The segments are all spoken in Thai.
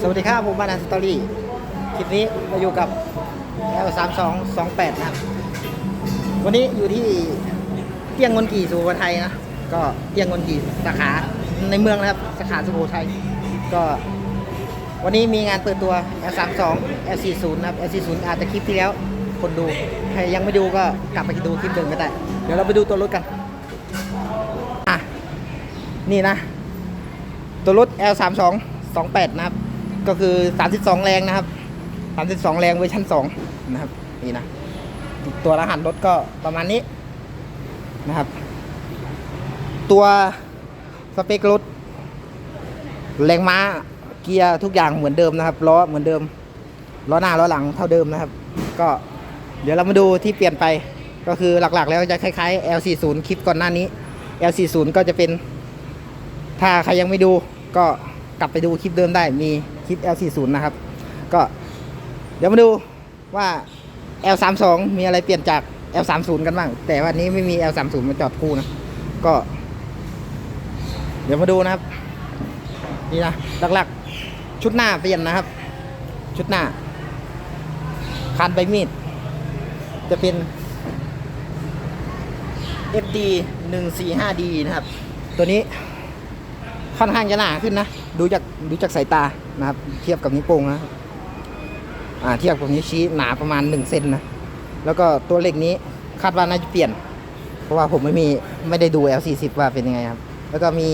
สวัสดีครับผมบานาสตอรี่คลิปนี้เราอยู่กับ L3228 นะครับ วันนี้อยู่ที่เตียงงนกี่สุโขทัยนะ ก็เตียงงนกี่สาขาในเมืองนะครับ สาขาสุโขทัยก็ วันนี้มีงานเปิดตัว L32 L40 นะครับ L40 อาจจะคลิปที่แล้วคนดู ใครยังไม่ดูก็กลับไปดูคลิปเดิมก็ได้ เดี๋ยวเราไปดูตัวรถกันอะนี่นะ ตัวรถ L32 28นะครับ ก็คือ 32 แรงนะครับ 32 แรงเวอร์ชัน2นะครับ นี่นะ ตัวรหัสรถก็ประมาณนี้นะครับ ตัวสเปครถแรงม้าเกียร์ทุกอย่างเหมือนเดิมนะครับล้อเหมือนเดิมล้อหน้าล้อหลังเท่าเดิมนะครับ ก็เดี๋ยวเรามาดูที่เปลี่ยนไปก็คือหลักๆ แล้วจะคล้ายๆ L40 คลิปก่อนหน้านี้ L40 ก็จะเป็น ถ้าใครยังไม่ดูก็กลับไปดูคลิปเดิมได้มี คลิป L40 นะครับ ก็เดี๋ยวมาดูว่า L32 มีอะไรเปลี่ยนจาก L30 กันบ้าง แต่วันนี้ไม่มี L30 มาจอดคู่นะ ก็ เดี๋ยวมาดูนะครับ นี่นะหลักๆ ชุดหน้าเปลี่ยนนะครับ ชุดหน้าคานใบมีด จะเป็น FD 145D นะครับ ตัวนี้ค่อนข้างจะหนาขึ้นนะ ดูจากดูจากสายตา นะครับ เทียบกับนิ้วโป้งนะอ่าเทียบกับนิ้วชี้หนาประมาณ1เซนนะแล้วก็ตัวเล็กนี้คาดว่าน่าจะเปลี่ยน เพราะว่าผมไม่มีไม่ได้ดู L40 ว่าเป็นยังไงครับ แล้วก็มี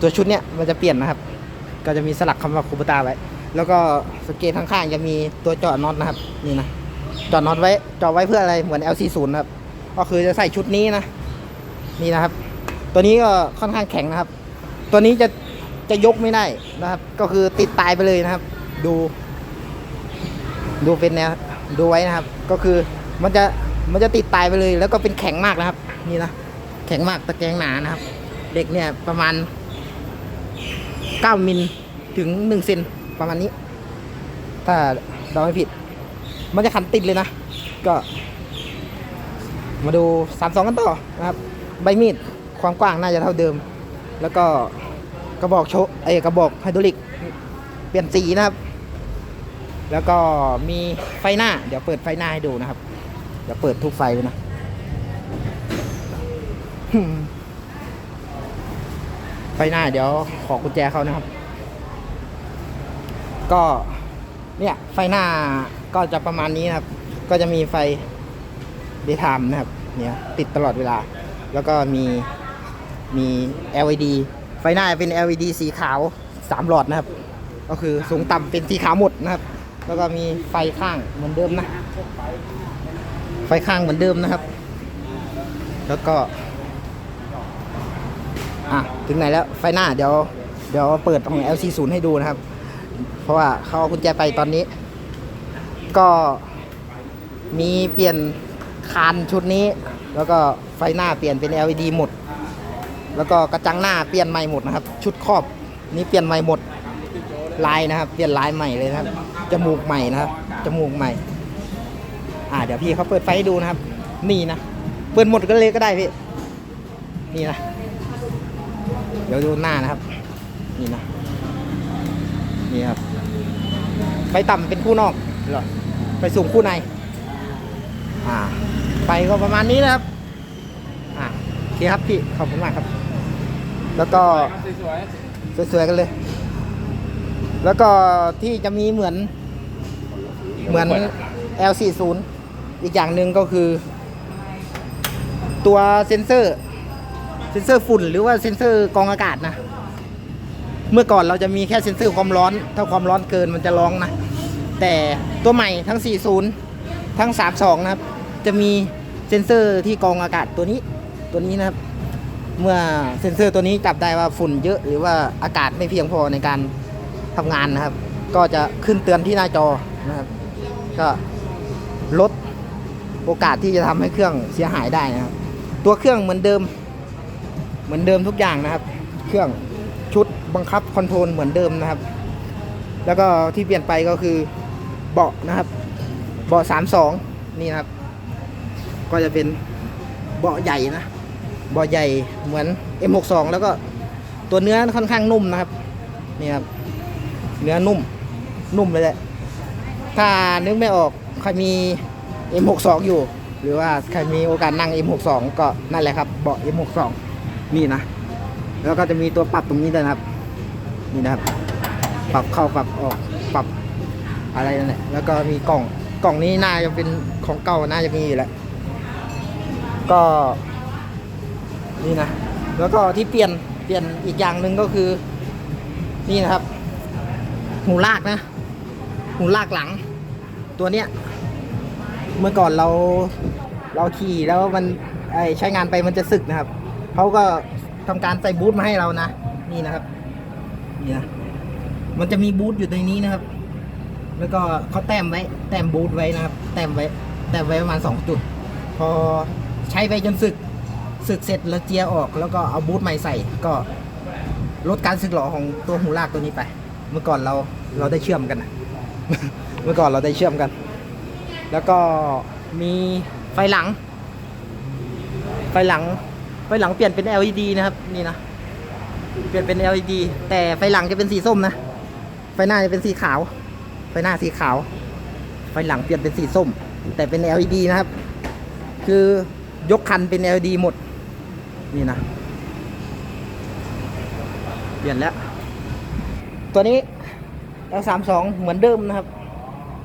ตัวชุดเนี้ยมันจะเปลี่ยนนะครับ ก็จะมีสลักคำว่าคูปตาไว้ แล้วก็สเกตข้างๆจะมีตัวจาะน็อตนะครับนี่นะจาะน็อตไว้จาะไว้เพื่ออะไรเหมือน L40 นะครับก็คือจะใส่ชุดนี้นะ นี่นะครับ ตัวนี้ก็ค่อนข้างแข็งนะครับ ตัวนี้จะ จะยกไม่ได้นะครับ ก็คือติดตายไปเลยนะครับ ดู ดูเป็นแนวดูไว้นะครับ ก็คือมันจะมันจะติดตายไปเลย แล้วก็เป็นแข็งมากนะครับ นี่นะแข็งมากตะแกรงหนานะครับ เด็กเนี่ยประมาณ 9มิลถึง1เซนประมาณนี้ ถ้าเราไม่ผิด มันจะขันติดเลยนะ ก็ มาดู 32 กันต่อนะครับ ใบมีดความกว้างน่าจะเท่าเดิม แล้วก็ กระบอกโชเอกระบอกไฮดรอลิกเปลี่ยนสีนะครับ แล้วก็มีไฟหน้า เดี๋ยวเปิดไฟหน้าให้ดูนะครับ เดี๋ยวเปิดทุกไฟเลยนะไฟหน้าเดี๋ยวขอกุญแจเขานะครับ ก็เนี่ยไฟหน้าก็จะประมาณนี้นะครับ ก็จะมีไฟเดย์ไทม์นะครับ เนี่ยติดตลอดเวลา แล้วก็มีมี LED ไฟหน้าเป็น LED สีขาว3หลอดนะครับ ก็คือสูงต่ำเป็นสีขาวหมดนะครับ แล้วก็มีไฟข้างเหมือนเดิมนะ ไฟข้างเหมือนเดิมนะครับ แล้วก็ อะ ถึงไหนแล้วไฟหน้าเดี๋ยว เดี๋ยวเปิดของ LC0 ให้ดูนะครับ เพราะว่าเขาเอากุญแจไปตอนนี้ ก็มีเปลี่ยนคานชุดนี้ แล้วก็ไฟหน้าเปลี่ยนเป็น LED หมด แล้วก็กระจังหน้าเปลี่ยนใหม่หมดนะครับ ชุดครอบนี้เปลี่ยนใหม่หมดลายนะครับ เปลี่ยนลายใหม่เลยครับจมูกใหม่นะครับจมูกใหม่ อ่าเดี๋ยวพี่เขาเปิดไฟให้ดูนะครับ นี่นะเปิดหมดก็เลยก็ได้พี่นี่นะเดี๋ยวดูหน้านะครับ นี่นะนี่ครับไฟต่ำเป็นคู่นอกเหรอไฟสูงคู่ใน อ่าไฟก็ประมาณนี้นะครับ อ่าโอเคครับพี่ขอบคุณมากครับ แล้วก็สวยๆกันเลย แล้วก็ที่จะมีเหมือนเหมือน L40 อีกอย่างหนึ่งก็คือ ตัวเซ็นเซอร์ เซ็นเซอร์ฝุ่น หรือว่าเซ็นเซอร์กองอากาศนะ เมื่อก่อนเราจะมีแค่เซ็นเซอร์ความร้อน ถ้าความร้อนเกินมันจะร้องนะ แต่ตัวใหม่ทั้ง 40 ทั้ง 32 นะครับ จะมีเซ็นเซอร์ที่กองอากาศตัวนี้ตัวนี้นะครับ เมื่อเซ็นเซอร์ตัวนี้จับได้ว่าฝุ่นเยอะหรือว่าอากาศไม่เพียงพอในการทำงานนะครับ ก็จะขึ้นเตือนที่หน้าจอนะครับ ก็ลดโอกาสที่จะทำให้เครื่องเสียหายได้นะครับ ตัวเครื่องเหมือนเดิม เหมือนเดิมทุกอย่างนะครับ เครื่องชุดบังคับคอนโทรลเหมือนเดิมนะครับ แล้วก็ที่เปลี่ยนไปก็คือเบาะนะครับ เบาะ32นี่นะครับ ก็จะเป็นเบาะใหญ่นะ บาะใหญ่เหมือน M62 แล้วก็ตัวเนื้อค่อนข้างนุ่มนะครับนี่ครับเนื้อนุ่มนุ่มเลยแหละถ้านึกไม่ออกใครมี M62 อยู่ หรือว่าใครมีโอกาสนั่ง M62 ก็นั่นแหละครับเบาะ M62 นี่นะ แล้วก็จะมีตัวปรับตรงนี้ด้วยนะครับ นี่นะครับ ปรับเข้าปรับออกปรับอะไรนั่นแหละแล้วก็มีกล่องกล่องนี้น่าจะเป็นของเก่าน่าจะมีอยู่แล้วก็ นี่นะ แล้วก็ที่เปลี่ยนเปลี่ยนอีกอย่างหนึ่งก็คือ นี่นะครับ หูลากนะ หูลากหลัง ตัวเนี้ย เมื่อก่อนเราเราขี่แล้วมันใช้งานไปมันจะสึกนะครับเขาก็ทำการใส่บูทมาให้เรานะ นี่นะครับ นี่นะ มันจะมีบูทอยู่ในนี้นะครับ แล้วก็เขาแต้มไว้ แต้มบูทไว้นะครับ แต้มไว้ แต้มไว้ประมาณสองจุด พอใช้ไปจนสึก สึกเสร็จแล้วเจียออกแล้วก็เอาบูทใหม่ใส่ก็ลดการสึกหรอของตัวหูลากตัวนี้ไป เมื่อก่อนเราเราได้เชื่อมกันนะเมื่อก่อนเราได้เชื่อมกัน แล้วก็มีไฟหลัง ไฟหลัง ไฟหลังเปลี่ยนเป็น LED นะครับนี่นะเปลี่ยนเป็น LED แต่ไฟหลังจะเป็นสีส้มนะ ไฟหน้าจะเป็นสีขาว ไฟหน้าสีขาว ไฟหลังเปลี่ยนเป็นสีส้ม แต่เป็น LED นะครับ คือยกคันเป็น LED หมด นี่นะ เปลี่ยนแล้ว ตัวนี้ L32 เหมือนเดิมนะครับ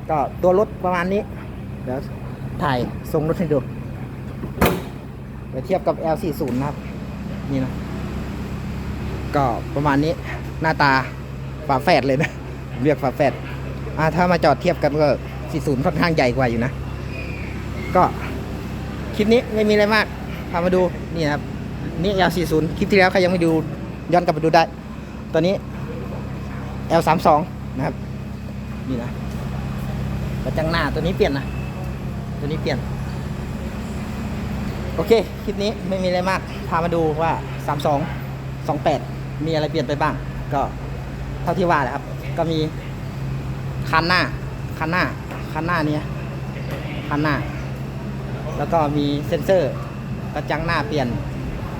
ก็ตัวรถประมาณนี้ เดี๋ยวถ่ายทรงรถให้ดูเดี๋ยวเทียบกับ L40 นะครับ นี่นะ ก็ประมาณนี้หน้าตาฝาแฝดเลยนะ เรียกฝาแฝดอ่าถ้ามาจอดเทียบกันก็ 40 ค่อนข้างใหญ่กว่าอยู่นะ ก็คลิปนี้ไม่มีอะไรมากพามาดูนี่ครับ นี่ L40 คลิปที่แล้วใครยังไม่ดูย้อนกลับไปดูได้ ตอนนี้ L32 นะครับ นี่นะกระจังหน้าตัวนี้เปลี่ยนนะ ตัวนี้เปลี่ยน โอเค คลิปนี้ไม่มีอะไรมาก พามาดูว่า 32 28 มีอะไรเปลี่ยนไปบ้าง ก็เท่าที่ว่าแหละครับ ก็มีคันหน้า คันหน้า คันหน้านี้คันหน้า แล้วก็มีเซ็นเซอร์กระจังหน้าเปลี่ยน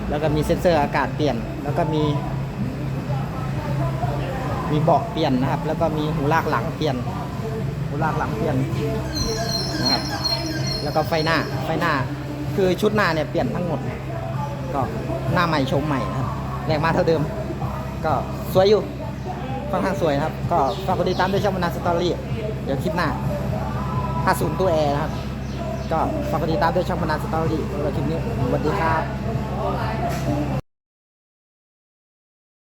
แล้วก็มีเซ็นเซอร์อากาศเปลี่ยน แล้วก็มี มีเบาะเปลี่ยนนะครับ แล้วก็มีหูลากหลังเปลี่ยน หูลากหลังเปลี่ยนนะครับ แล้วก็ไฟหน้า ไฟหน้า คือชุดหน้าเนี่ยเปลี่ยนทั้งหมด ก็หน้าใหม่ชมใหม่นะครับ แรงมาเท่าเดิม ก็สวยอยู่ค่อนข้างสวยนะครับ ก็ฝากกดติดตามด้วยช่องมนาสตอรี่ เดี๋ยวคลิปหน้า 50 ตัวแอร์นะครับ ก็ฝากกดติดตามด้วยช่องมนาสตอรี่แล้วคลิปนี้สวัสดีครับ